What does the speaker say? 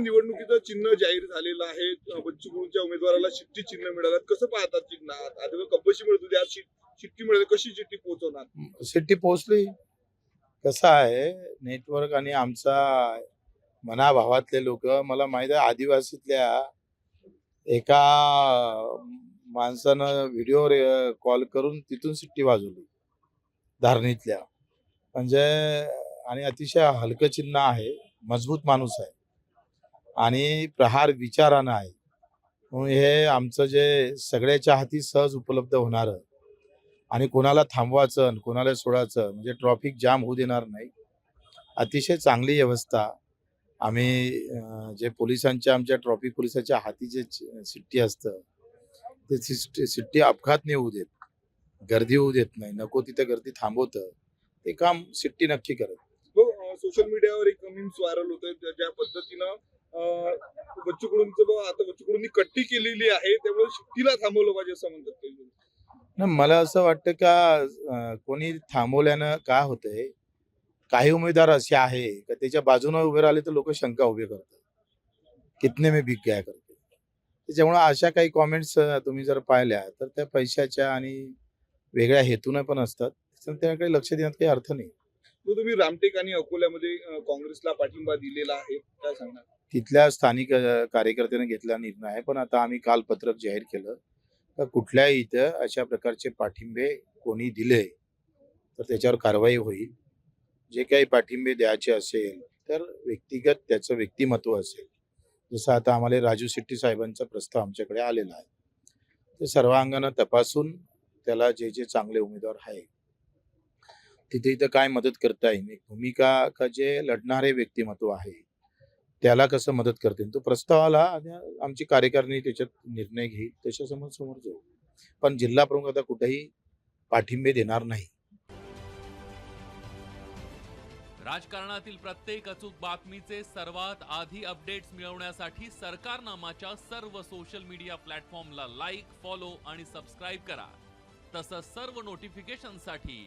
निवडणुकीचं चिन्ह जाहीर झालेलं आहे. अं, बच्चू उमेदवाराला शिट्टी चिन्ह मिळालं कसं पाहतात चिन्हात आधी कपशी मिळत होती? आज शिट्टी मिळाली. कशी चिठ्ठी पोहोचवणार? सिटी पोहोचली. कसं आहे नेटवर्क आणि आमचा मनाभावातले लोक मला माहीत आहे आदिवासीतल्या एका माणसानं व्हिडिओ कॉल करून तिथून सिट्टी वाजवली. धारणीतल्या. म्हणजे आणि अतिशय हलकं चिन्ह आहे. मजबूत माणूस आहे. आणि प्रहार विचारानं आहे. म्हणून हे आमचं जे सगळ्याच्या हाती सहज उपलब्ध होणारं. आणि कोणाला थांबवायचं आणि कोणाला सोडायचं म्हणजे ट्रॉफिक जाम होऊ देणार नाही. अतिशय चांगली व्यवस्था आम्ही जे पोलिसांच्या आमच्या ट्रॉफिक पोलिसाच्या हाती जे सिट्टी असतं ते सिट्टी सिट्टी अपघात नाही होऊ देत. गर्दी होऊ देत नाही. नको तिथे गर्दी थांबवतं. ते काम सिट्टी नक्की करत. सोशल मीडियावर एक मीम्स व्हायरल होत. ज्या बच्चू आता बच्चू कट्टी केलेली आहे त्यामुळे शिट्टीला थांबवलं पाहिजे असं म्हणतात मला असं वाटतं का कोणी थांबवल्यानं का होतंय? काही उमेदवार असे आहे का त्याच्या बाजूने उभे राहिले तर लोक शंका उभे करतात. कितने मी भीक गया करते त्याच्यामुळे अशा काही कॉमेंट्स तुम्ही जर पाहिल्या तर त्या पैशाच्या आणि वेगळ्या हेतूने पण असतात. त्याकडे लक्ष देण्यात काही अर्थ नाही. मग तुम्ही रामटेक आणि अकोल्यामध्ये काँग्रेसला पाठिंबा दिलेला आहे काय सांगणार? तिथल्या स्थानिक कार्यकर्त्याने घेतला निर्णय आहे पण आता आम्ही काल पत्रक जाहीर केलं. तर कुठल्याही इथं अशा प्रकारचे पाठिंबे कोणी दिले तर त्याच्यावर कारवाई होईल. जे काही पाठिंबे द्यायचे असेल तर व्यक्तिगत त्याचं व्यक्तिमत्व असेल. जसं आता आम्हाला राजू शेट्टी साहेबांचा प्रस्ताव आमच्याकडे आलेला आहे. ते सर्वांगानं तपासून त्याला जे जे चांगले उमेदवार आहे तिथे इथं काय मदत करता येईल भूमिका का जे लढणारे व्यक्तिमत्व आहे त्याला कसं मदत करते तो प्रस्ताव आला आमची कार्यकारिणी त्याच्यात निर्णय घेईल त्याच्यासमोर समोर जाऊ. पण जिल्हा प्रमुख आता कुठेही पाठिंबे देणार नाही. राजकारणातील प्रत्येक अचूक बातमीचे सर्वात आधी अपडेट्स मिळवण्यासाठी सरकारनामाच्या सर्व सोशल मीडिया प्लॅटफॉर्मला लाईक फॉलो आणि सबस्क्राईब करा. तसंच सर्व नोटिफिकेशनसाठी